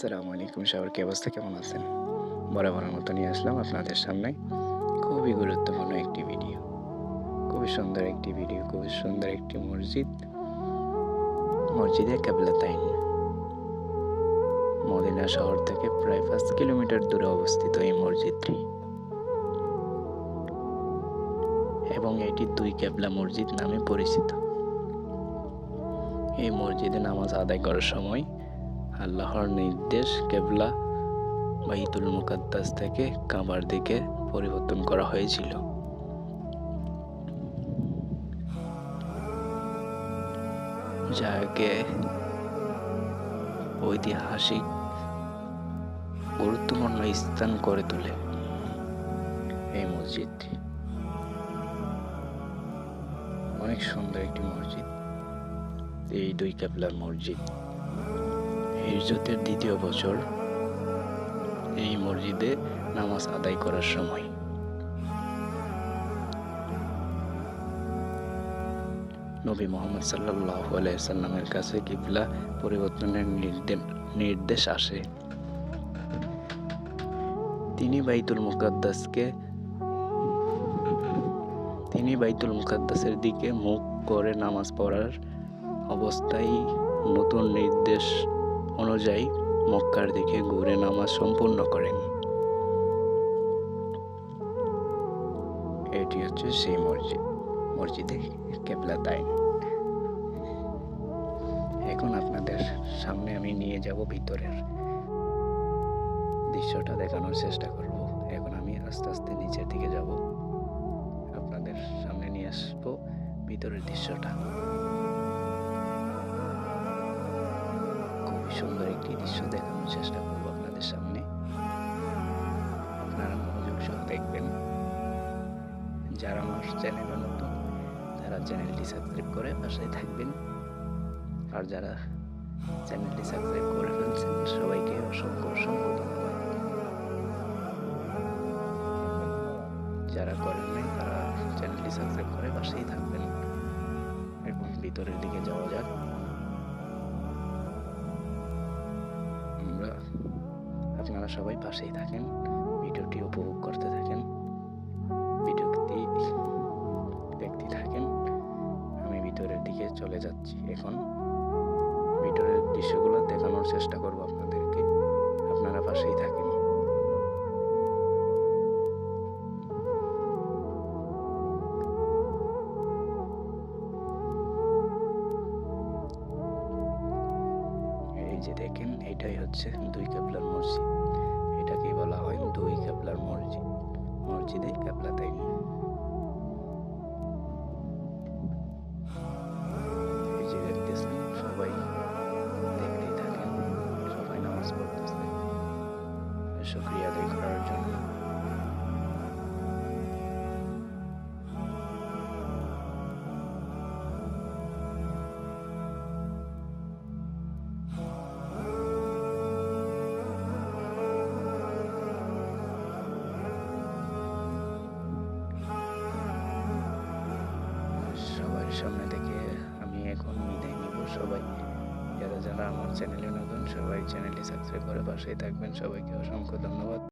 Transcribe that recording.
আসসালামু আলাইকুম সবার, কি অবস্থা? কেমন আছেন? বরাবরের মতো নিয়ে আসলাম আপনাদের সামনে খুবই গুরুত্বপূর্ণ একটি ভিডিও খুবই সুন্দর একটি ভিডিও খুবই সুন্দর একটি মসজিদ। মসজিদে কাবলাতাইন মদিনা শহর থেকে প্রায় পাঁচ কিলোমিটার দূরে অবস্থিত এই মসজিদটি। এবং এটি দুই ক্যাবলা মসজিদ নামে পরিচিত। এই মসজিদে নামাজ আদায় করার সময় আল্লাহর নির্দেশ কেবলা বাইতুল মুকাদ্দাস থেকে কাবার দিকে পরিবর্তন করা হয়েছিল। যাকে ঐতিহাসিক গুরুত্বপূর্ণ স্থান করে তোলে এই মসজিদটি অনেক সুন্দর একটি মসজিদ। এই দুই কেবলার মসজিদ। হিজরতের দ্বিতীয় বছর এই মসজিদে নামাজ আদায় করার সময়। নবী মোহাম্মদ সাল্লাহ সাল্লামের কাছে কিবলা পরিবর্তনের নির্দে- নির্দেশ আসে। তিনি বাইতুল মুকাদ্দাসকে তিনি বাইতুল মুকাদ্দাসের দিকে মুখ করে নামাজ পড়ার অবস্থায় নতুন নির্দেশ অনুযায়ী মক্কার দিকে ঘুরে নামাজ সম্পূর্ণ করেন। এটি হচ্ছে সেই মসজিদ। মসজিদে কেবলা তাইন। এখন আপনাদের সামনে আমি নিয়ে যাব ভিতরের দৃশ্যটা দেখানোর চেষ্টা করব। এখন আমি আস্তে আস্তে নিচের দিকে যাব। আপনাদের সামনে নিয়ে আসব ভিতরের দৃশ্যটা। খুবই সুন্দর একটি দৃশ্য দেখানোর চেষ্টা করব আপনাদের সামনে। আপনারা মনোযোগ সহ দেখবেন। যারা আমার চ্যানেলে নতুন, তারা চ্যানেলটি সাবস্ক্রাইব করে পাশে থাকবেন। আর যারা চ্যানেলটি সাবস্ক্রাইব করে ফেলছেন, সবাইকে অসংখ্য অসংখ্য ধন্যবাদ। যারা করেন নাই, তারা চ্যানেলটি সাবস্ক্রাইব করে পাশেই থাকবেন। এখন ভিতরের দিকে যাওয়া যাক। আপনারা সবাই পাশেই থাকেন, ভিডিওটি উপভোগ করতে থাকেন, ভিডিওটি দেখতে থাকেন। আমি ভিতরের দিকে চলে যাচ্ছি এখন। ভিতরের দৃশ্যগুলো দেখানোর চেষ্টা করব আপনাদেরকে। আপনারা পাশেই থাকেন। এই যে দেখেন, এটাই হচ্ছে দুই কেবলার মসজিদ। বলা হয় দুই ক্যাবলার মসজিদ। মসজিদে ক্যাবলা তাই। সবাই, দেখতেই থাকেন, সবাই নামাজ পড়তেছে। শুক্রিয়া আদায় সামনে থেকে আমি এখন বিদায় নিব সবাই। যারা যারা আমার চ্যানেলে নতুন, সবাই চ্যানেলটি সাবস্ক্রাইব করে পাশেই থাকবেন। সবাইকে অসংখ্য ধন্যবাদ।